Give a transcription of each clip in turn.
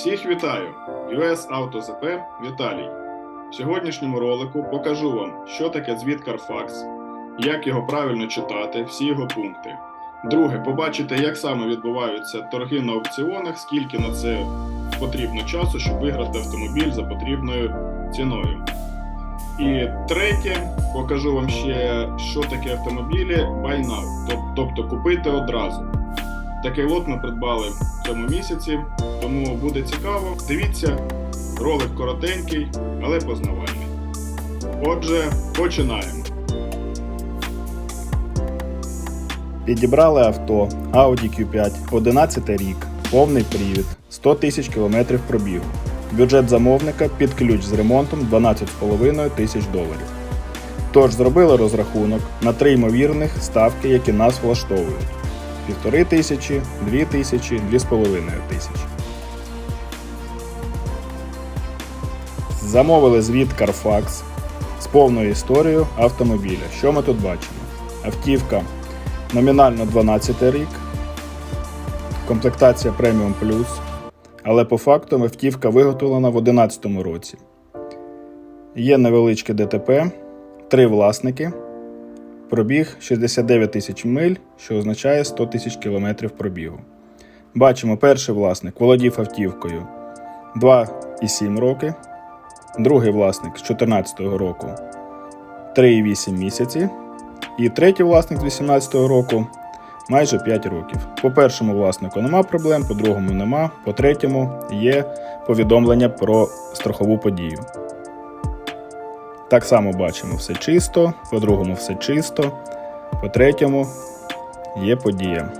Всіх вітаю! US Auto ZP Віталій. В сьогоднішньому ролику покажу вам, що таке звіт Carfax, як його правильно читати, всі його пункти. Друге, побачите, як саме відбуваються торги на аукціонах, скільки на це потрібно часу, щоб виграти автомобіль за потрібною ціною. І третє, покажу вам ще, що таке автомобілі buy now, тобто купити одразу. Такий лот ми придбали в цьому місяці, тому буде цікаво. Дивіться, ролик коротенький, але познавальний. Отже, починаємо. Підібрали авто Audi Q5, 11 рік, повний привід, 100 тисяч кілометрів пробігу. Бюджет замовника під ключ з ремонтом 12,5 тисяч доларів. Тож зробили розрахунок на три ймовірних ставки, які нас влаштовують: 1,5 тисячі, 2 тисячі, 2,5 тисячі. Замовили звіт Carfax з повною історією автомобіля. Що ми тут бачимо? Автівка Номінально 12 рік, комплектація Premium Plus, але по факту автівка виготовлена в 2011 році. Є невеличке ДТП, три власники, пробіг 69 тисяч миль, що означає 100 тисяч кілометрів пробігу. Бачимо, перший власник володів автівкою 2,7 роки, другий власник з 2014 року 3,8 місяці. І третій власник з 18-го року майже 5 років. По першому власнику нема проблем, по другому нема, по третьому є повідомлення про страхову подію. Так само бачимо все чисто, по другому все чисто, по третьому є подія.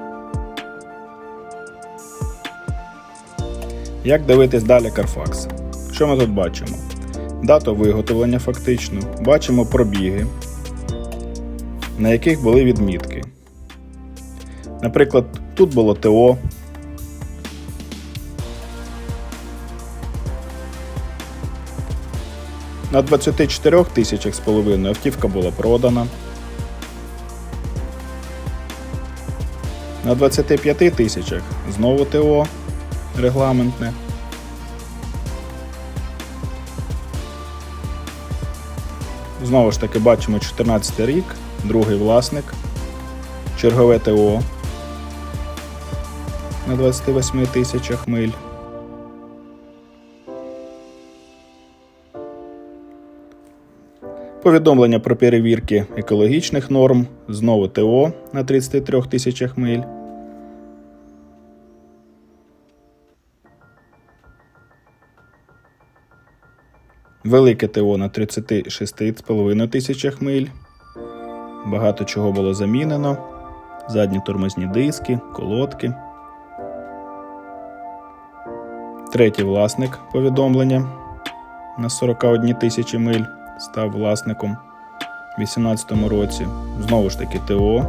Як дивитись далі Carfax? Що ми тут бачимо? Дату виготовлення фактично, бачимо пробіги, на яких були відмітки. Наприклад, тут було ТО. На 24 тисячах з половиною автівка була продана. На 25 тисячах знову ТО регламентне. Знову ж таки бачимо 14 рік, другий власник, чергове ТО на 28 тисячах миль. Повідомлення про перевірки екологічних норм, знову ТО на 33 тисячах миль. Велике ТО на 36,5 тисячах миль. Багато чого було замінено. Задні тормозні диски, колодки. Третій власник повідомлення на 41 тисячі миль став власником у 2018 році. Знову ж таки ТО.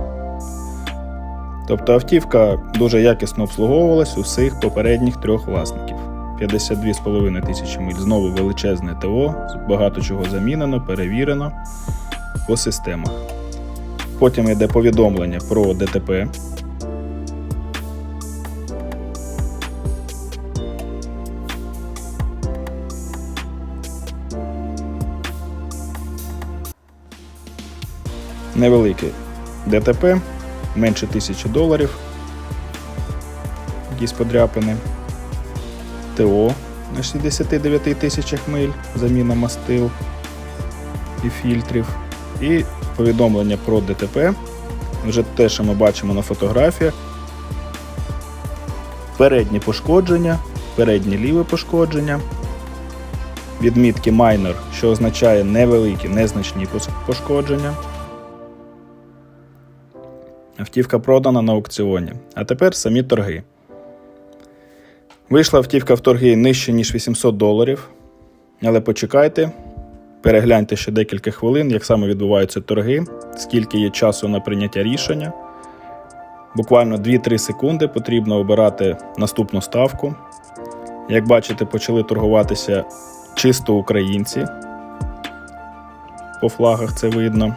Тобто автівка дуже якісно обслуговувалась у всіх попередніх трьох власників. 52,5 тисячі миль. Знову величезне ТО, багато чого замінено, перевірено по системах. Потім йде повідомлення про ДТП. Невелике ДТП, менше тисячі доларів. Якісь подряпини. ТО на 69 тисячах миль, заміна мастил і фільтрів. І повідомлення про ДТП. Вже те, що ми бачимо на фотографіях. Передні пошкодження, переднє ліве пошкодження. Відмітки майнер, що означає невеликі, незначні пошкодження. Автівка продана на аукціоні. А тепер самі торги. Вийшла автівка в торги нижче, ніж 800 доларів. Але почекайте, перегляньте ще декілька хвилин, як саме відбуваються торги, скільки є часу на прийняття рішення. Буквально 2-3 секунди потрібно обирати наступну ставку. Як бачите, почали торгуватися чисто українці. По флагах це видно.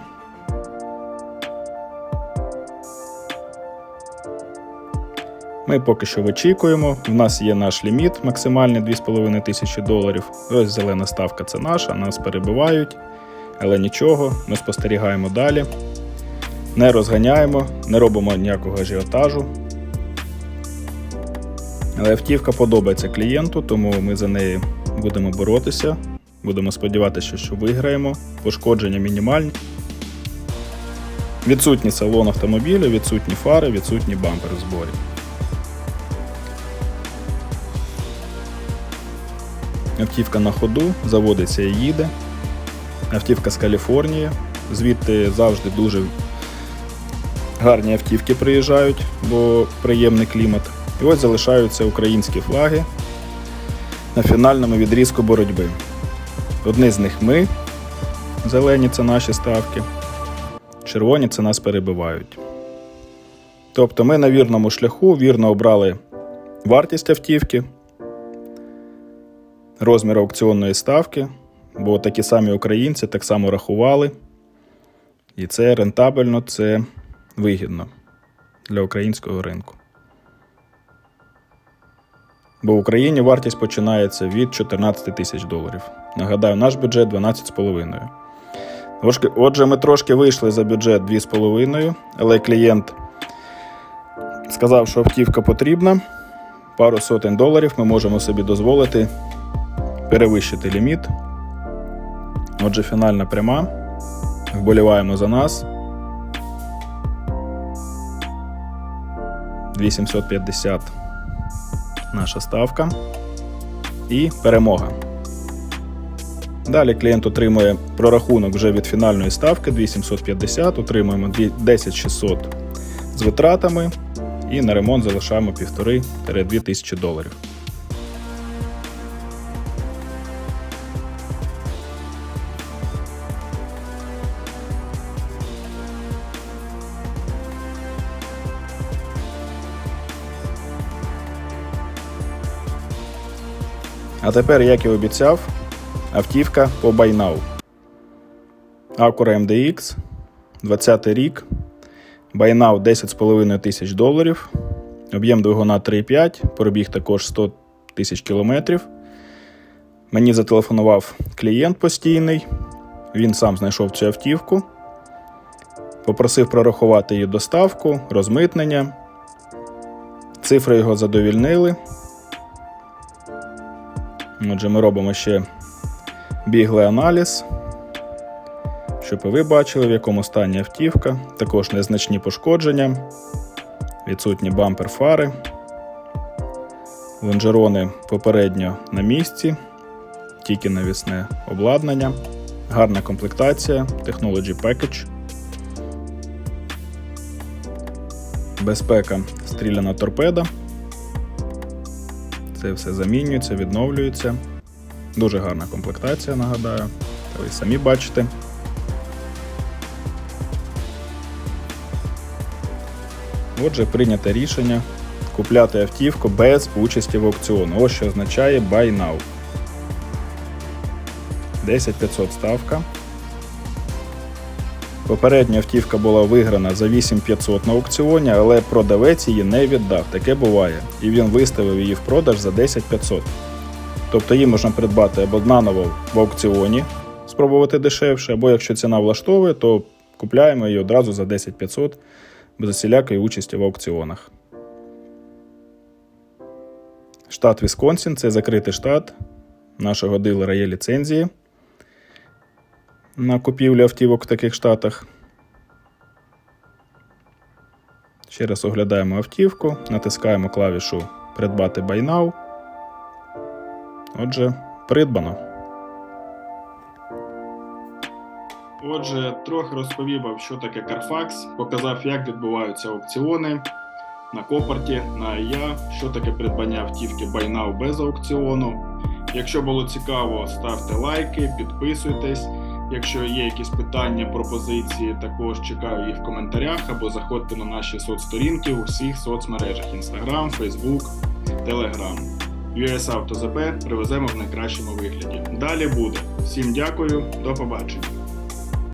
Ми поки що вичікуємо. У нас є наш ліміт максимальний 2,5 тисячі доларів. Ось зелена ставка це наша, нас перебивають. Але нічого, ми спостерігаємо далі. Не розганяємо, не робимо ніякого ажіотажу. Але автівка подобається клієнту, тому ми за неї будемо боротися. Будемо сподіватися, що виграємо. Пошкодження мінімальні. Відсутній салон автомобіля, відсутні фари, відсутній бампер в зборі. Автівка на ходу, заводиться і їде. Автівка з Каліфорнії. Звідти завжди дуже гарні автівки приїжджають, бо приємний клімат. І ось залишаються українські флаги на фінальному відрізку боротьби. Одні з них ми, зелені це наші ставки, червоні це нас перебивають. Тобто ми на вірному шляху вірно обрали вартість автівки, розмір аукціонної ставки, бо такі самі українці так само рахували. І це рентабельно, це вигідно для українського ринку. Бо в Україні вартість починається від 14 тисяч доларів. Нагадаю, наш бюджет 12,5. Отже, ми трошки вийшли за бюджет 2,5, але клієнт сказав, що автівка потрібна. Пару сотень доларів ми можемо собі дозволити перевищити ліміт. Отже, фінальна пряма. Вболіваємо за нас. 2750 наша ставка. І перемога. Далі клієнт отримує прорахунок вже від фінальної ставки 2750, отримуємо 10600 з витратами і на ремонт залишаємо 1,5-2 тисячі доларів. А тепер, як і обіцяв, автівка по Now. Acura MDX, 20 рік. Now 10,5 тисяч доларів. Об'єм двигуна 3,5, пробіг також 100 тисяч кілометрів. Мені зателефонував клієнт постійний. Він сам знайшов цю автівку. Попросив прорахувати її доставку, розмитнення. Цифри його задовільнили. Отже, ми робимо ще біглий аналіз, щоб ви бачили, в якому стані автівка, також незначні пошкодження, відсутні бампер фари, лонжерони попередньо на місці, тільки навісне обладнання, гарна комплектація, Technology Package. Безпека стріляна торпеда. Це все замінюється, відновлюється. Дуже гарна комплектація, нагадаю. Та ви самі бачите. Отже, прийнято рішення купляти автівку без участі в аукціону. Ось що означає Buy Now. 10500 ставка. Попередня автівка була виграна за 8500 на аукціоні, але продавець її не віддав. Таке буває. І він виставив її в продаж за 10500. Тобто її можна придбати або наново в аукціоні, спробувати дешевше, або якщо ціна влаштовує, то купляємо її одразу за 10500 без усілякої участі в аукціонах. Штат Вісконсін це закритий штат. Нашого дилера є ліцензії на купівлю автівок в таких штатах. Ще раз оглядаємо автівку, натискаємо клавішу Придбати Buy Now. Отже, придбано. Отже, трохи розповів що таке Carfax, показав, як відбуваються аукціони на Копарті, на АЯ, що таке придбання автівки Buy Now без аукціону. Якщо було цікаво, ставте лайки, підписуйтесь. Якщо є якісь питання, пропозиції, також чекаю їх в коментарях або заходьте на наші соцсторінки у всіх соцмережах: Instagram, Facebook, Telegram. US Auto ZP привеземо в найкращому вигляді. Далі буде. Всім дякую, до побачення.